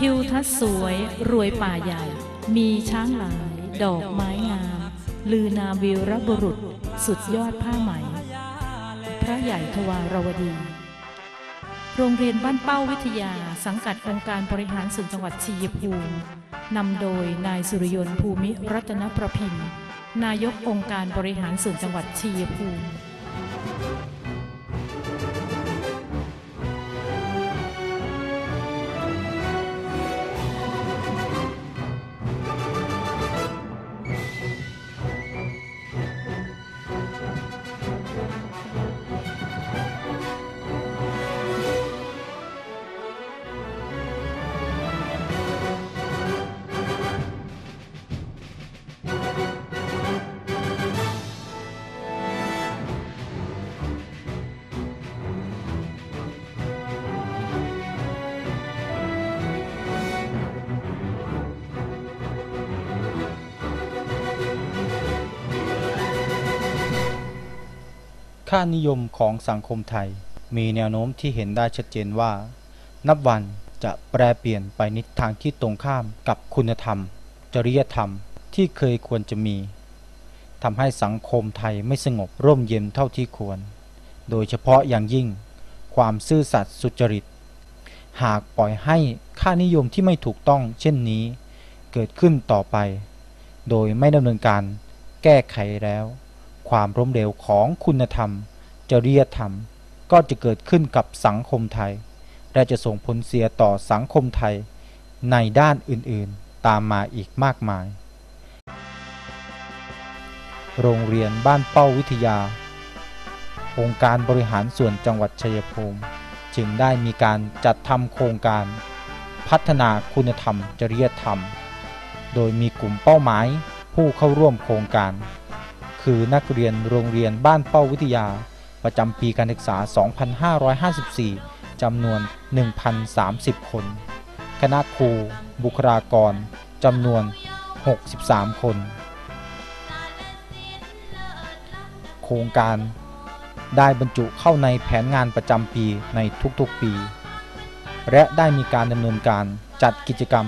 ทิวทัศน์สวยรวยป่าใหญ่ มีช้างหลาย ดอกไม้งาม ลือนาวีรบุรุษ สุดยอดผ้าไหม พระใหญ่ทวารวดี โรงเรียนบ้านเป้าวิทยา สังกัดองค์การบริหารส่วนจังหวัดชัยภูมินำโดยนายสุริยนต์ภูมิรัตนประพิมพ์นายกองค์การบริหารส่วนจังหวัดชัยภูมิ ค่านิยมของสังคมไทย มีแนวโน้มที่เห็นได้ชัดเจนว่า นับวันจะแปรเปลี่ยนไปในทางที่ตรงข้ามกับคุณธรรม จริยธรรมที่เคยควรจะมีทำให้สังคมไทยไม่สงบร่มเย็นเท่าที่ควร โดยเฉพาะอย่างยิ่ง ความซื่อสัตย์สุจริต หากปล่อยให้ค่านิยมที่ไม่ถูกต้องเช่นนี้ เกิดขึ้นต่อไป โดยไม่ดำเนินการแก้ไขแล้ว ความล้มเหลวของคุณธรรม จริยธรรม ก็จะเกิดขึ้นกับสังคมไทย และจะส่งผลเสียต่อสังคมไทย ในด้านอื่นๆ ตามมาอีกมากมาย โรงเรียนบ้านเป้าวิทยา องค์การบริหารส่วนจังหวัดชัยภูมิจึงได้มีการจัดทำโครงการ พัฒนาคุณธรรม จริยธรรม โดยมีกลุ่มเป้าหมายผู้เข้าร่วมโครงการ คือนักเรียนโรงเรียนบ้านเป้าวิทยา ประจำปีการศึกษา 2554 จำนวน 1,030 คน คณะครู บุคลากร จำนวน 63 คน โครงการได้บรรจุเข้าในแผนงานประจำปีในทุกๆปี และได้มีการดำเนินการจัดกิจกรรม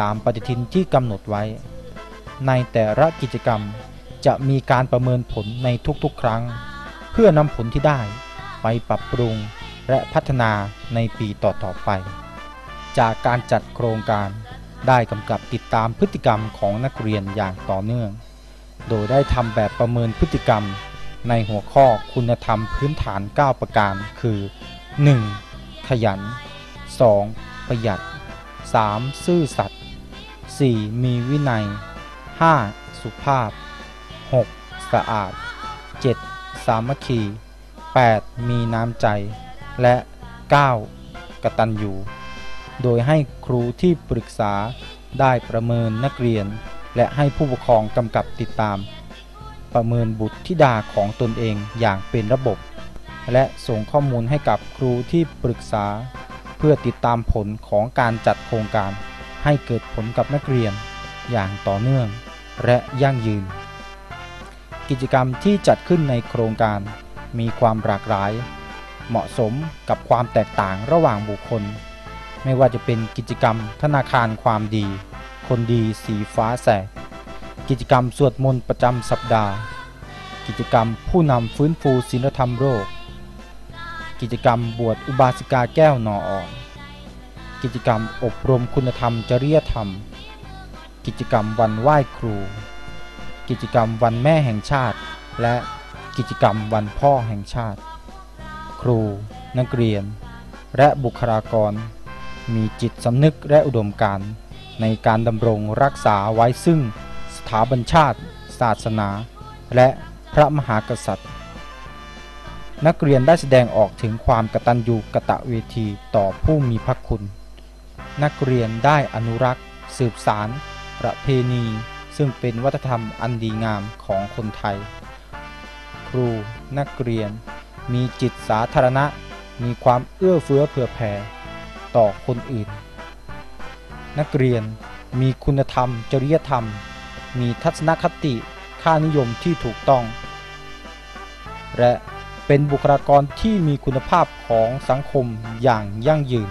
ตามปฏิทินที่กำหนดไว้ ในแต่ละกิจกรรม จะมีการประเมินผลในทุกๆ ครั้ง เพื่อนำผลที่ได้ไปปรับปรุงและพัฒนาในปีต่อๆไป จากการจัดโครงการได้กำกับติดตามพฤติกรรมของนักเรียนอย่างต่อเนื่อง โดยได้ทำแบบประเมินพฤติกรรมในหัวข้อคุณธรรมพื้นฐาน 9 ประการ คือ 1. ขยัน 2. ประหยัด 3. ซื่อสัตย์ 4. มีวินัย 5. สุภาพ 6. สะอาด 7. สามัคคี 8. มีน้ำใจ และ 9. กตัญญูโดยให้ครูที่ปรึกษาได้ประเมินนักเรียน และให้ผู้ปกครองกำกับติดตาม ประเมินบุตรธิดาของตนเองอย่างเป็นระบบ และส่งข้อมูลให้กับครูที่ปรึกษา เพื่อติดตามผลของการจัดโครงการ ให้เกิดผลกับนักเรียนอย่างต่อเนื่อง และยั่งยืน กิจกรรมที่จัดขึ้นในโครงการมีความหลากหลาย เหมาะสมกับความแตกต่างระหว่างบุคคล ไม่ว่าจะเป็นกิจกรรมธนาคารความดี คนดีสีฟ้าแสกกิจกรรมสวดมนต์ประจำสัปดาห์ กิจกรรมผู้นำฟื้นฟูศีลธรรมโลกกิจกรรมบวชอุบาสิกาแก้วนออ่อน กิจกรรมอบรมคุณธรรมจริยธรรม กิจกรรมวันไหว้ครู กิจกรรมวันแม่แห่งชาติ และกิจกรรมวันพ่อแห่งชาติ ครู นักเรียน และบุคลากร มีจิตสำนึกและอุดมการณ์ในการดำรงรักษาไว้ซึ่งสถาบันชาติ ศาสนา และพระมหากษัตริย์ นักเรียนได้แสดงออกถึงความกตัญญูกะตะเวทีต่อผู้มีพระคุณ นักเรียนได้อนุรักษ์ สืบสาร ประเพณี ซึ่งเป็นวัฒนธรรมอันดีงามของคนไทย ครูนักเรียน มีจิตสาธารณะ มีความเอื้อเฟื้อเผื่อแผ่ต่อคนอื่น นักเรียนมีคุณธรรม จริยธรรม มีทัศนคติค่านิยมที่ถูกต้อง และเป็นบุคลากรที่มีคุณภาพของสังคมอย่างยั่งยืน